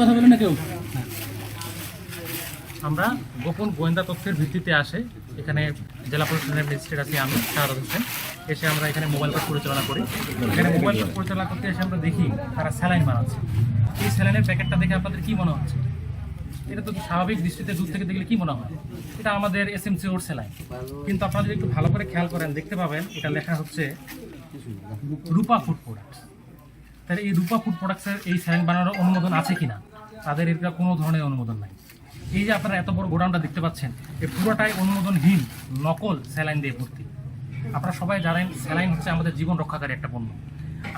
কথা না কেউ। আমরা গোপন গোয়েন্দা তথ্যের ভিত্তিতে আসে। এখানে জেলা প্রশাসনের ম্যাজিস্ট্রেট আছি আমি, শাহাদ হোসেন। এসে আমরা এখানে মোবাইল কোর্ট পরিচালনা করি। এখানে মোবাইল কোর্ট পরিচালনা করতে এসে আমরা দেখি তারা স্যালাইন বানাচ্ছে। এই স্যালাইনের প্যাকেটটা দেখে আপনাদের কি মনে হচ্ছে? এটা তো স্বাভাবিক দৃষ্টিতে দূর থেকে দেখলে কি মনে হয়? এটা আমাদের এস এম সি ওর স্যালাইন। কিন্তু আপনারা যদি একটু ভালো করে খেয়াল করেন, দেখতে পাবেন, এটা লেখা হচ্ছে রূপা ফুড প্রোডাক্টস। তাহলে এই রূপা ফুড প্রোডাক্টসের এই স্যালাইন বানানোর অনুমোদন আছে কিনা? তাদের এটা কোনো ধরনের অনুমোদন নাই। এই যে আপনারা এত বড় গোডাউনটা দেখতে পাচ্ছেন এই পুরোটাই অনুমোদনহীন, নকল স্যালাইন দিয়ে ভর্তি। আপনারা সবাই জানেন স্যালাইন হচ্ছে আমাদের জীবন রক্ষাকারী একটা পণ্য।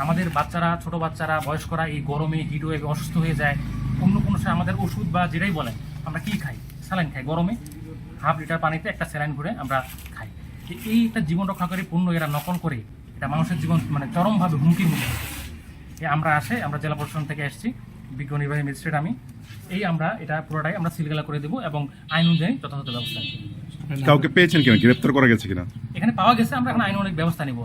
আমাদের বাচ্চারা, ছোট বাচ্চারা, বয়স্করা এই গরমে হিট অসুস্থ হয়ে যায়। অন্য কোনো সময় আমাদের ওষুধ বা যেটাই বলেন, আমরা কি খাই? স্যালাইন খাই। গরমে হাফ লিটার পানিতে একটা স্যালাইন ভরে আমরা খাই। তো এই একটা জীবন রক্ষাকারী পণ্য, এরা নকল করে, এটা মানুষের জীবন মানে চরমভাবে হুমকির মুখে। আমরা আসে আমরা জেলা প্রশাসন থেকে এসেছি বিজ্ঞ নির্বাহী ম্যাজিস্ট্রেট আমি। এই আমরা এটা পুরোটাই আমরা সিলগালা করে দেবো এবং আইন অনুযায়ী যথাযথ ব্যবস্থা কাউকে পেয়েছেন কিনা? গ্রেপ্তার করা গেছে কিনা? এখানে পাওয়া গেছে আমরা এখন আইন অনেক ব্যবস্থা নেব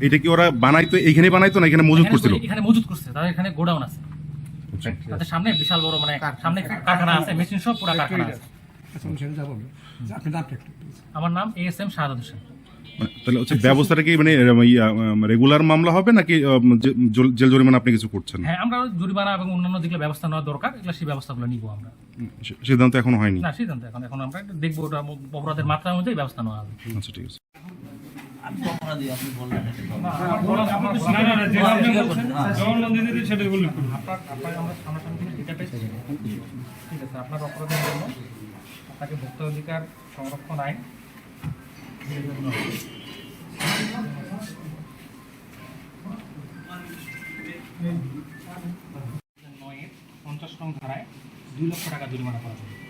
এটা কি ওরা বানাইতো এখানে বানাইতো না এখানে মজুত এখানে- করছিল? এখানে মজুত করছে তাদের এখানে গোডাউন আছে। তাদের সামনে বিশাল বড় মানে সামনে কারখানা আছে মেশিন সব পুরো কারখানা আছে। আচ্ছা। আমার নাম এ এস এম শাহাদ হোসেন। তাহলে হচ্ছে ব্যবস্থাটা কি মানে রেগুলার মামলা হবে নাকি জেল- জরিমানা আপনি কিছু করছেন? হ্যাঁ আমরা জরিমানা এবং অন্যান্য যেগুলো ব্যবস্থা নেওয়া দরকার এগুলো সেই ব্যবস্থাগুলো নিবো আমরা। সিদ্ধান্ত এখনও হয়নি? না সিদ্ধান্ত এখন এখন আমরা একটু দেখব ওটা অপরাধের মাত্রা অনুযায়ী ব্যবস্থা নেওয়া হবে। আচ্ছা ঠিক আছে। আপনার ঠিক আছে অপরাধের জন্য আপনাকে ভোক্তা অধিকার সংরক্ষণ আইন নয়ের পঞ্চাশ নং ধারায় দুই লক্ষ টাকা জরিমানা করা হবে